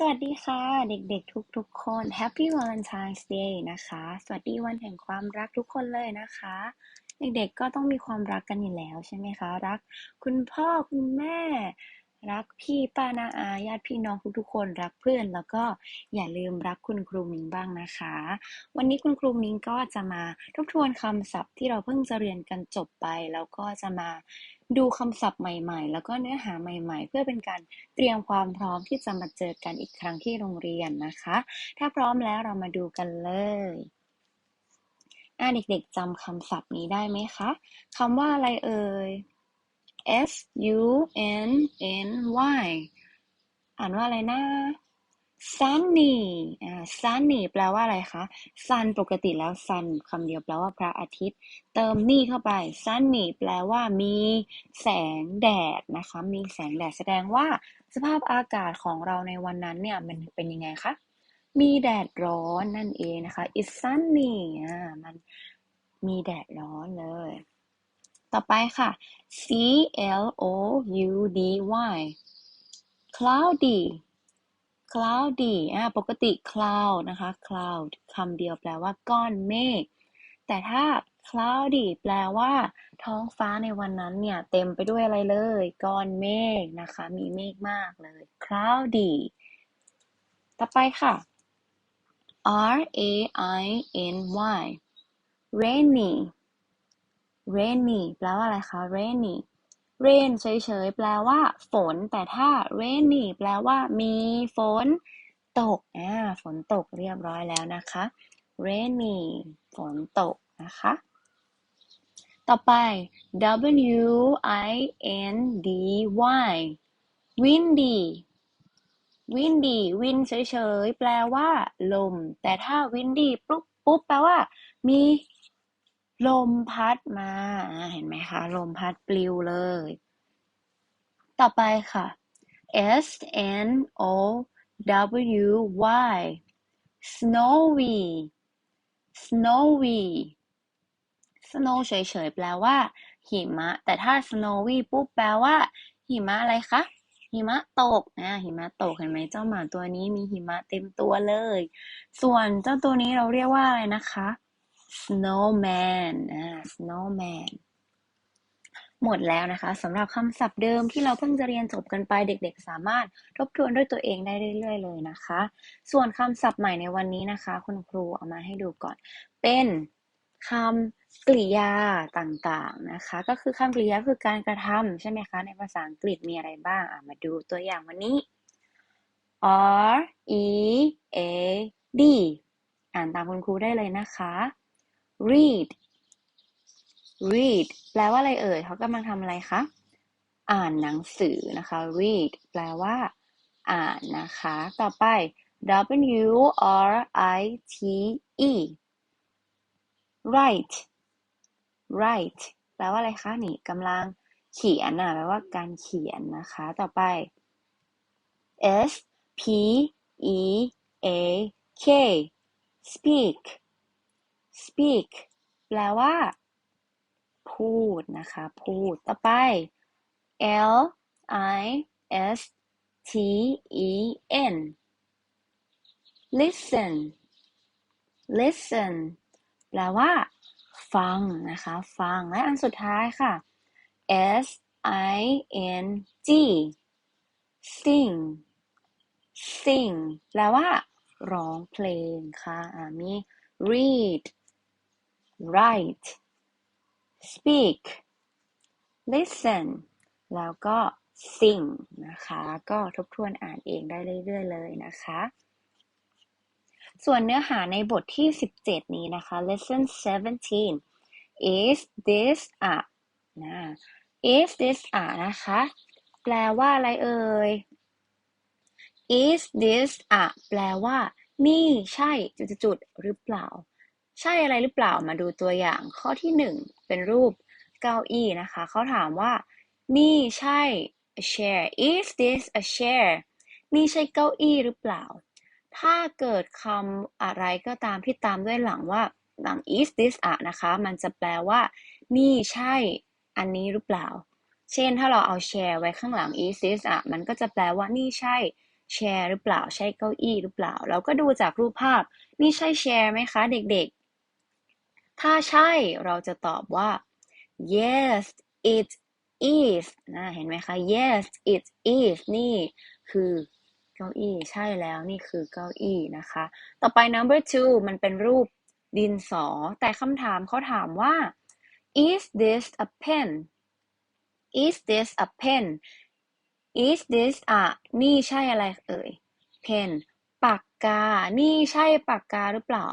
สวัสดีค่ะ เด็กๆ ทุกๆ คน Happy Valentine's Day นะคะ สวัสดีวันแห่งความรักทุกคนเลยนะคะ เด็กๆ ก็ต้องมีความรักกันอยู่แล้วใช่ไหมคะ รักคุณพ่อคุณแม่ รักพี่ป้านาอาญาติพี่น้องทุกๆคน รักเพื่อน แล้วก็อย่าลืมรักคุณครูมิงบ้างนะคะ วันนี้คุณครูมิงก็จะมาทบทวนคำศัพท์ที่เราเพิ่งจะเรียนกันจบไป แล้วก็จะมาดูคำศัพท์ใหม่ๆ แล้วก็เนื้อหาใหม่ๆ เพื่อเป็นการเตรียมความพร้อมที่จะมาเจอกันอีกครั้งที่โรงเรียนนะคะ ถ้าพร้อมแล้วเรามาดูกันเลยอ่าเด็กๆจำคำศัพท์นี้ได้ไหมคะคำว่าอะไรเอ่ย S U N N Y อ่านว่าอะไรนะ sunny อ่า sunny แปลว่าอะไรคะ sun ปกติแล้ว sun คำเดียวแปลว่าพระอาทิตย์ เติมนี่เข้าไป sunny แปลว่ามีแสงแดดนะคะ มีแสงแดดแสดงว่าสภาพอากาศของเราในวันนั้นเนี่ยมันเป็นยังไงคะ มีแดดร้อนนั่นเองนะคะ it's sunny อ่า มันมีแดดร้อนเลย ต่อไปค่ะ C L O U D Y cloudy cloudy อ่าปกติ cloud นะคะ cloud คำเดียวแปลว่าก้อนเมฆ แต่ถ้า cloudy แปลว่า ท้องฟ้าในวันนั้นเนี่ย เต็มไปด้วยอะไรเลย ก้อนเมฆนะคะ มีเมฆมากเลย cloudy ต่อไปค่ะ R A I N Y rainy rainy แปลว่าอะไรคะ rainy rain เฉยๆ แปลว่าฝน แต่ถ้า rainy แปลว่ามีฝนตก อ่า ฝนตกเรียบร้อยแล้วนะคะ rainy ฝนตกนะคะ ต่อไป W I N D Y windy windy wind เฉยๆ แปลว่า ลม แต่ถ้า windy ปุ๊บปุ๊บแปลว่า มี ลมพัดมา เห็นไหมคะ ลมพัดปลิวเลย ต่อไปค่ะ S N O W Y snowy snowy snow เฉยๆ แปลว่า หิมะ แต่ถ้า snowy ปุ๊บแปลว่า หิมะอะไรคะ หิมะตกนะหิมะตกเห็นไหมเจ้าหมาตัวนี้มีหิมะเต็มตัวเลย ส่วนเจ้าตัวนี้เราเรียกว่าอะไรนะคะ snowman อ่า snowman หมดแล้วนะคะสำหรับคำศัพท์เดิมที่เราเพิ่งจะเรียนจบกันไปเด็กๆ สามารถทบทวนด้วยตัวเองได้เรื่อย ๆ เลยนะคะ ส่วนคำศัพท์ใหม่ในวันนี้นะคะ คุณครูเอามาให้ดูก่อน เป็นคำกริยาต่างๆนะคะ ก็คือคำกริยาคือการกระทำใช่ไหมคะ ในภาษาอังกฤษมีอะไรบ้างมาดูตัวอย่างวันนี้ R E A D อ่านตามคุณครูได้เลยนะคะ read read แปลว่าอะไรเอ่ยเขากำลังทำอะไรคะ อ่านหนังสือนะคะ read แปลว่า อ่านนะคะ ต่อไป W R I T E write write แปลว่าอะไรคะนี่กำลังเขียนนะแปลว่าการเขียนนะคะ ต่อไป S P E A K speak speak แปลว่า พูดนะคะ พูด ต่อไป L I S T E N listen listen แปลว่า ฟังนะคะ ฟัง และอันสุดท้ายค่ะ S I N G sing sing แปลว่า ร้องเพลงค่ะมี read write speak listen แล้วก็ sing นะคะ ก็ทบทวนอ่านเองได้เรื่อยๆเลยนะคะ ส่วนเนื้อหาในบทที่ 17 นี้นะคะ lesson 17 is this a นะ is this a นะคะ แปลว่าอะไรเอ่ย is this a แปลว่า นี่ใช่จุดๆหรือเปล่า ใช่อะไรหรือเปล่ามาดูตัวอย่างข้อที่หนึ่งเป็นรูปเก้าอี้นะคะ เขาถามว่า นี่ใช่ a chair is this a chair นี่ใช่เก้าอี้หรือเปล่า ถ้าเกิดคำอะไรก็ตามที่ตามด้วยหลังว่าหลัง is this a นะคะ มันจะแปลว่า นี่ใช่อันนี้หรือเปล่า เช่นถ้าเราเอา chair ไว้ข้างหลัง is this a มันก็จะแปลว่านี่ใช่แชร์หรือเปล่า ใช่เก้าอี้หรือเปล่า เราก็ดูจากรูปภาพ นี่ใช่แชร์ไหมคะ เด็กๆ ถ้าใช่เราจะตอบว่า yes it is นะเห็นไหมคะ yes it is นี่คือเก้าอี้ใช่แล้วนี่คือเก้าอี้นะคะ ต่อไป number two มันเป็นรูปดินสอ แต่คำถามเขาถามว่า is this a pen is this a pen is this a นี่ใช่อะไรเอ่ย pen ปากกา นี่ใช่ปากกาหรือเปล่า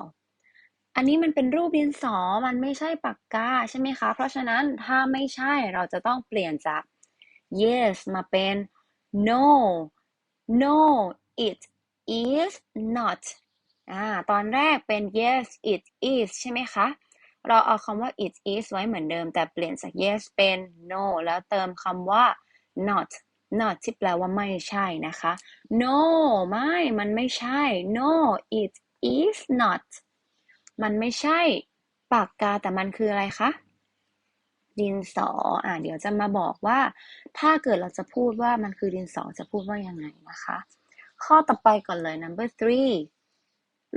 อันนี้มันเป็นรูปดินสอ มันไม่ใช่ปากกาใช่ไหมคะ เพราะฉะนั้นถ้าไม่ใช่เราจะต้องเปลี่ยนจาก yes มาเป็น no no it is not อ่าตอนแรกเป็น yes it is ใช่ไหมคะ เราเอาคำว่า it is ไว้เหมือนเดิม แต่เปลี่ยนจาก yes เป็น no แล้วเติมคำว่า not not ที่แปลว่าไม่ใช่นะคะ no ไม่ มันไม่ใช่ no it is not มันไม่ใช่ปากกาแต่มันคืออะไรคะ ดินสอ อ่าเดี๋ยวจะมาบอกว่า ถ้าเกิดเราจะพูดว่ามันคือดินสอจะพูดว่ายังไงนะคะ ข้อต่อไปก่อนเลย number three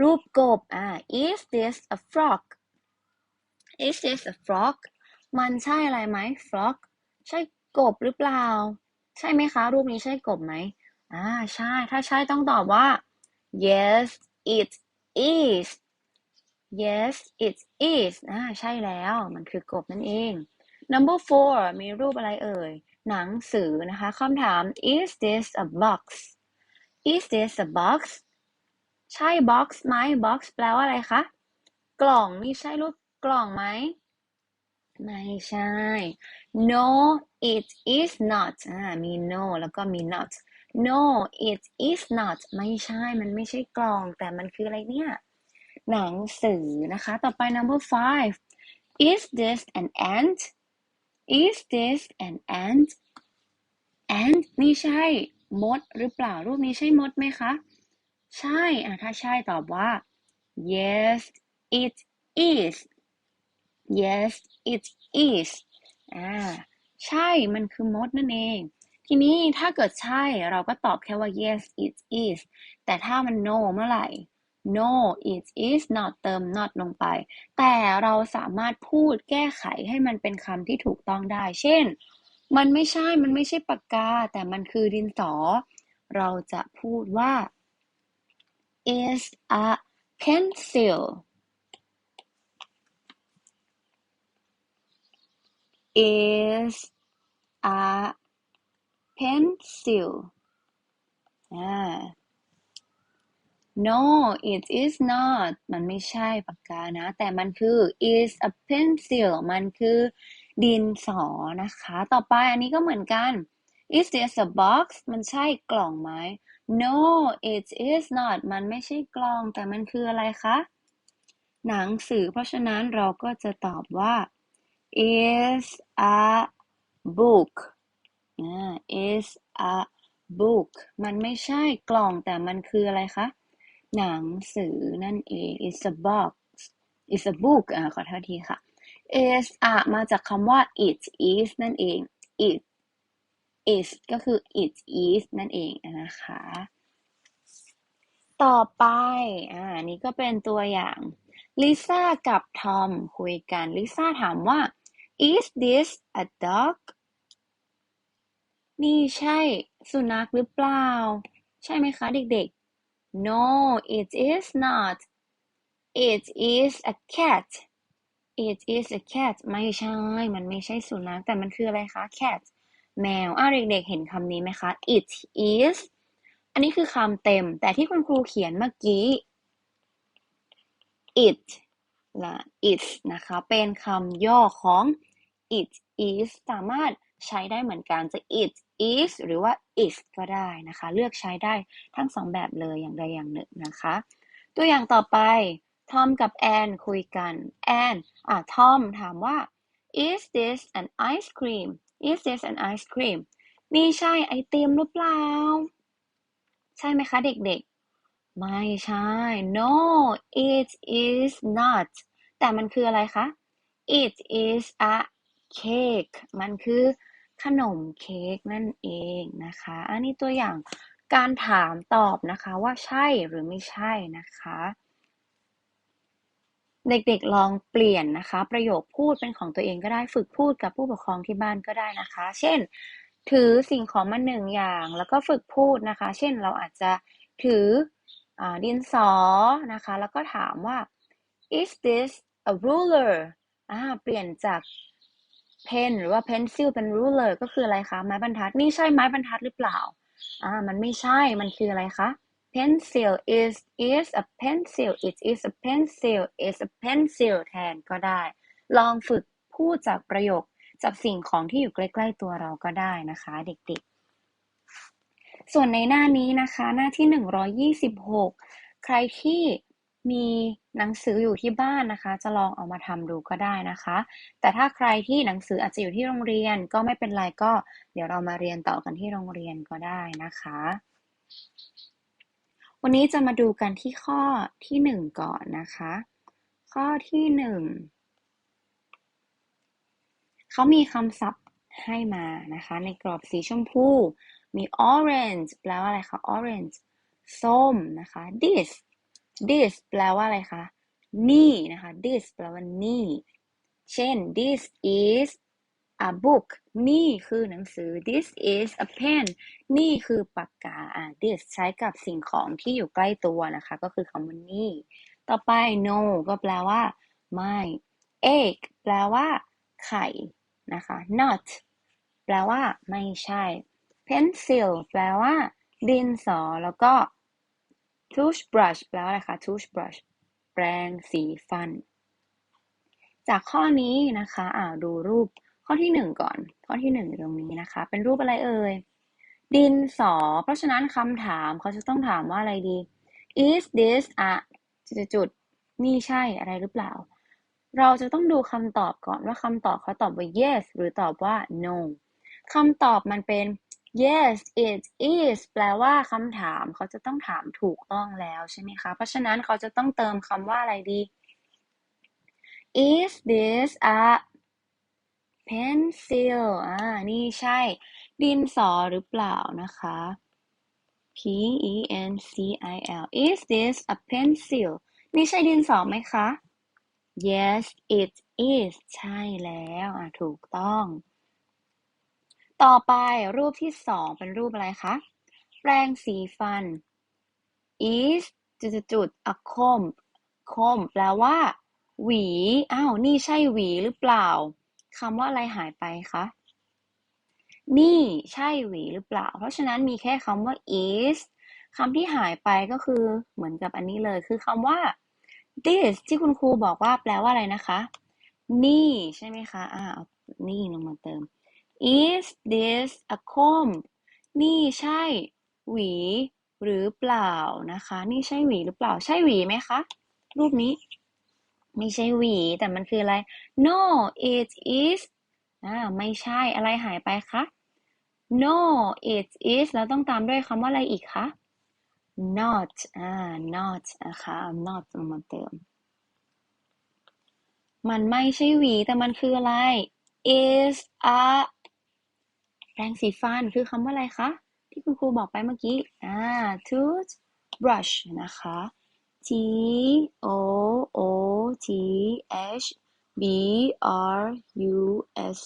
รูปกบ อ่า is this a frog is this a frog มันใช่อะไรไหม frog ใช่กบหรือเปล่า ใช่ไหมคะ รูปนี้ใช่กบไหมอ่า ใช่ ถ้าใช่ต้องตอบว่า yes it is yes it is อ่าใช่แล้ว มันคือกบนั่นเอง number four มีรูปอะไรเอ่ย หนังสือนะคะคำถาม is this a box is this a box ใช่ box ไหม box แปลว่าอะไรคะ กล่องนี่ใช่รูปกล่องไหม ไม่ใช่ no it is not อ่ามี no แล้วก็มี not no it is not ไม่ใช่ มันไม่ใช่กล่อง แต่มันคืออะไรเนี่ย หนังสือนะคะ ต่อไป number five is this an ant is this an ant ant นี่ใช่มดหรือเปล่า รูปนี้ใช่มดไหมคะ ใช่อะถ้าใช่ตอบว่า yes it is yes it is อ่าใช่มันคือมดนั่นเอง ทีนี้ถ้าเกิดใช่เราก็ตอบแค่ว่า yes it is แต่ถ้ามัน no เมื่อไหร่ no it is not เติม not ลงไป แต่เราสามารถพูดแก้ไขให้มันเป็นคำที่ถูกต้องได้ เช่น มันไม่ใช่ มันไม่ใช่ปากกา แต่มันคือดินสอ เราจะพูดว่า is a pencil is a pencil อ่า no it is not มันไม่ใช่ปากกานะ แต่มันคือ is a pencil มันคือดินสอนะคะ ต่อไปอันนี้ก็เหมือนกัน is this a box มันใช่กล่องไหม no it is not มันไม่ใช่กล่อง แต่มันคืออะไรคะ หนังสือ เพราะฉะนั้นเราก็จะตอบว่า is a book is a book มันไม่ใช่กล่องแต่มันคืออะไรคะ หนังสือนั่นเอง is a box is a book อ่าขอโทษทีค่ะ is a มาจากคำว่า it is นั่นเอง it is ก็คือ it is นั่นเองนะคะ ต่อไป อ่า นี่ก็เป็นตัวอย่าง ลิซ่ากับทอมคุยกัน ลิซ่าถามว่า is this a dog นี่ใช่สุนัขหรือเปล่า ใช่ไหมคะเด็ก no it is not it is a cat it is a cat ไม่ใช่ มันไม่ใช่สุนัข แต่มันคืออะไรคะ cat แมวอะเด็กๆ เห็นคำนี้ไหมคะ it is อันนี้คือคำเต็ม แต่ที่คุณครูเขียนเมื่อกี้ it และ it นะคะ เป็นคำย่อของ it is สามารถใช้ได้เหมือนกันจะ it is หรือว่า is ก็ได้นะคะ เลือกใช้ได้ทั้งสองแบบเลยอย่างใดอย่างหนึ่งนะคะ ตัวอย่างต่อไปทอมกับแอนคุยกันแอนอะทอมถามว่า is this an ice cream is this an ice cream นี่ใช่ไอติมหรือเปล่า ใช่ไหมคะเด็กๆ ไม่ใช่ no it is not แต่มันคืออะไรคะ it is a cake มันคือ ขนมเค้กนั่นเองนะคะ อันนี้ตัวอย่างการถามตอบนะคะว่าใช่หรือไม่ใช่นะคะ เด็กๆลองเปลี่ยนนะคะ ประโยคพูดเป็นของตัวเองก็ได้ฝึกพูดกับผู้ปกครองที่บ้านก็ได้นะคะ เช่น ถือสิ่งของมาหนึ่งอย่างแล้วก็ฝึกพูดนะคะ เช่นเราอาจจะถืออดินสอนะคะ แล้วก็ถามว่า is this a ruler อ่าเปลี่ยนจาก pen หรือว่า pencil เป็น ruler ก็คืออะไรคะไม้บรรทัดนี่ใช่ไม้บรรทัดหรือเปล่าอ่ามันไม่ใช่มันคืออะไรคะ pencil is is a pencil it is a pencil is a pencil แทนก็ได้ ลองฝึกพูดจากประโยคจากสิ่งของที่อยู่ใกล้ ๆ ตัวเราก็ได้นะคะ เด็กๆ ส่วนในหน้านี้นะคะ หน้าที่ 126 ใครที่ มีหนังสืออยู่ที่บ้านนะคะ จะลองเอามาทำดูก็ได้นะคะ แต่ถ้าใครที่หนังสืออาจจะอยู่ที่โรงเรียนก็ไม่เป็นไร ก็เดี๋ยวเรามาเรียนต่อกันที่โรงเรียนก็ได้นะคะ วันนี้จะมาดูกันที่ข้อที่หนึ่งก่อนนะคะ ข้อที่หนึ่งเขามีคำศัพท์ให้มานะคะ ในกรอบสีชมพู มี orange แปลว่าอะไรคะ orange ส้มนะคะ this this แปลว่าอะไรคะนี่นะคะ this แปลว่านี่ เช่น this is a book นี่คือหนังสือ this is a pen นี่คือปากกาอ่า this ใช้กับสิ่งของที่อยู่ใกล้ตัวนะคะ ก็คือคำว่านี่ ต่อไป no ก็แปลว่า ไม่ egg แปลว่า ไข่นะคะ not แปลว่า ไม่ใช่ pencil แปลว่า ดินสอ แล้วก็ toothbrush แปลว่าอะไรคะ toothbrush แปรงสีฟัน จากข้อนี้นะคะอ่าดูรูปข้อที่หนึ่งก่อน ข้อที่หนึ่งตรงนี้นะคะ เป็นรูปอะไรเอ่ย ดินสอ เพราะฉะนั้นคำถามเขาจะต้องถามว่าอะไรดี is this a จุดๆนี่ใช่อะไรหรือเปล่า เราจะต้องดูคำตอบก่อนว่าคำตอบเขาตอบว่า yes หรือตอบว่า no คำตอบมันเป็น yes it is แปลว่าคำถาม เขาจะต้องถามถูกต้องแล้วใช่ไหมคะ เพราะฉะนั้นเขาจะต้องเติมคำว่าอะไรดี is this a pencil อ่า นี่ใช่ ดินสอหรือเปล่านะคะ P E N C I L is this a pencil นี่ใช่ดินสอไหมคะ yes it is ใช่แล้ว อะ ถูกต้อง ต่อไปรูปที่สองเป็นรูปอะไรคะ แปรงสีฟัน is จุดจุด a comb comb แปลว่า หวี อ้าว นี่ใช่หวีหรือเปล่า คำว่าอะไรหายไปคะ นี่ใช่หวีหรือเปล่า เพราะฉะนั้นมีแค่คำว่า is คำที่หายไปก็คือเหมือนกับอันนี้เลย คือคำว่า this ที่คุณครูบอกว่าแปลว่าอะไรนะคะ นี่ใช่ไหมคะ อ่าเอานี่ลงมาเติม is this a comb นี่ใช่หวีหรือเปล่านะคะ นี่ใช่หวีหรือเปล่า ใช่หวีไหมคะ รูปนี้ ไม่ใช่หวี แต่มันคืออะไร no it is อ่าไม่ใช่อะไรหายไปคะ no it is แล้วต้องตามด้วยคำว่าอะไรอีกคะ not อ่า not นะคะ not ลงมาเติม มันไม่ใช่หวี แต่มันคืออะไร is a แปรงสีฟันคือคำว่าอะไรคะ ที่คุณครูบอกไปเมื่อกี้ อ่า toothbrush นะคะ T O O T H B R U S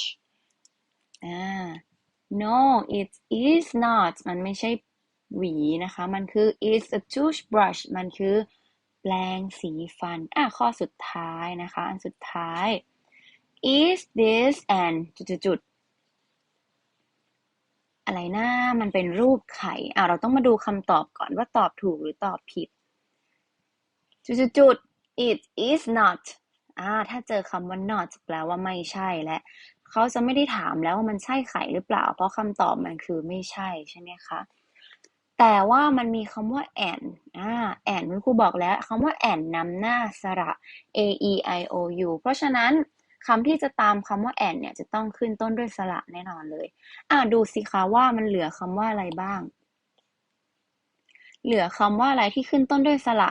H อ่า no it is not มันไม่ใช่หวีนะคะ มันคือ is a toothbrush มันคือแปรงสีฟัน อะ ข้อสุดท้ายนะคะ อันสุดท้าย is this an จุดๆ อะไรนะมันเป็นรูปไข่อะเราต้องมาดูคำตอบก่อนว่าตอบถูกหรือตอบผิด จุดๆ it is not อ่าถ้าเจอคำว่า not แปลว่าไม่ใช่และเขาจะไม่ได้ถามแล้วว่ามันใช่ไข่หรือเปล่า เพราะคำตอบมันคือไม่ใช่ใช่ไหมคะแต่ว่ามันมีคำว่า and อ่า and คุณครูบอกแล้วคำว่า and นำหน้าสระ a e i o u เพราะฉะนั้น คำที่จะตามคำว่า and เนี่ยจะต้องขึ้นต้นด้วยสระแน่นอนเลย อ่าดูสิคะว่ามันเหลือคำว่าอะไรบ้าง เหลือคำว่าอะไรที่ขึ้นต้นด้วยสระ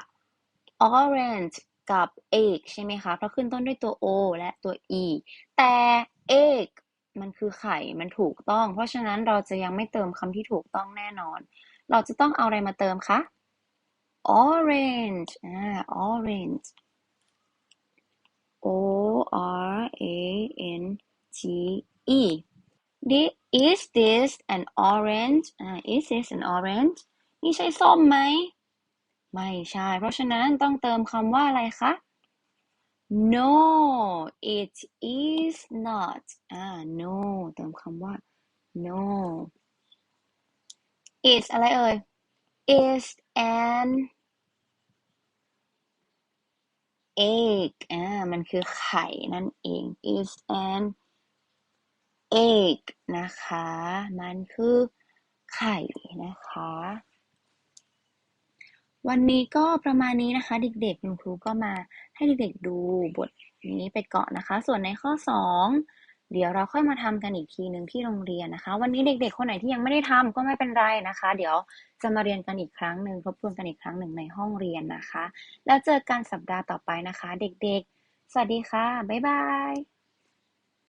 orange กับ egg ใช่ไหมคะ เพราะขึ้นต้นด้วยตัว o และตัว e แต่ egg มันคือไข่ มันถูกต้อง เพราะฉะนั้นเราจะยังไม่เติมคำที่ถูกต้องแน่นอน เราจะต้องเอาอะไรมาเติมคะ orange อ่า orange O R A N G E Is this an orange อ่า Is this an orange นี่ใช่ส้มไหม ไม่ใช่ เพราะฉะนั้นต้องเติมคำว่าอะไรคะ No it is not อ่า no เติมคำว่า no is อะไรเอ่ย is an egg อ่า มันคือไข่นั่นเอง is an egg นะคะ มันคือไข่นะคะ วันนี้ก็ประมาณนี้นะคะ เด็กๆ คุณครูก็มาให้เด็กๆดูบทนี้ไปก่อนนะคะ ส่วนในข้อสอง เดี๋ยวเราค่อยมาทำกันอีกทีหนึ่งที่โรงเรียนนะคะ วันนี้เด็ก ๆ คนไหนที่ยังไม่ได้ทำก็ไม่เป็นไรนะคะ เดี๋ยวจะมาเรียนกันอีกครั้งหนึ่งทบทวนกันอีกครั้งหนึ่งในห้องเรียนนะคะ แล้วเจอกันสัปดาห์ต่อไปนะคะ เด็กๆ สวัสดีค่ะบ๊ายบาย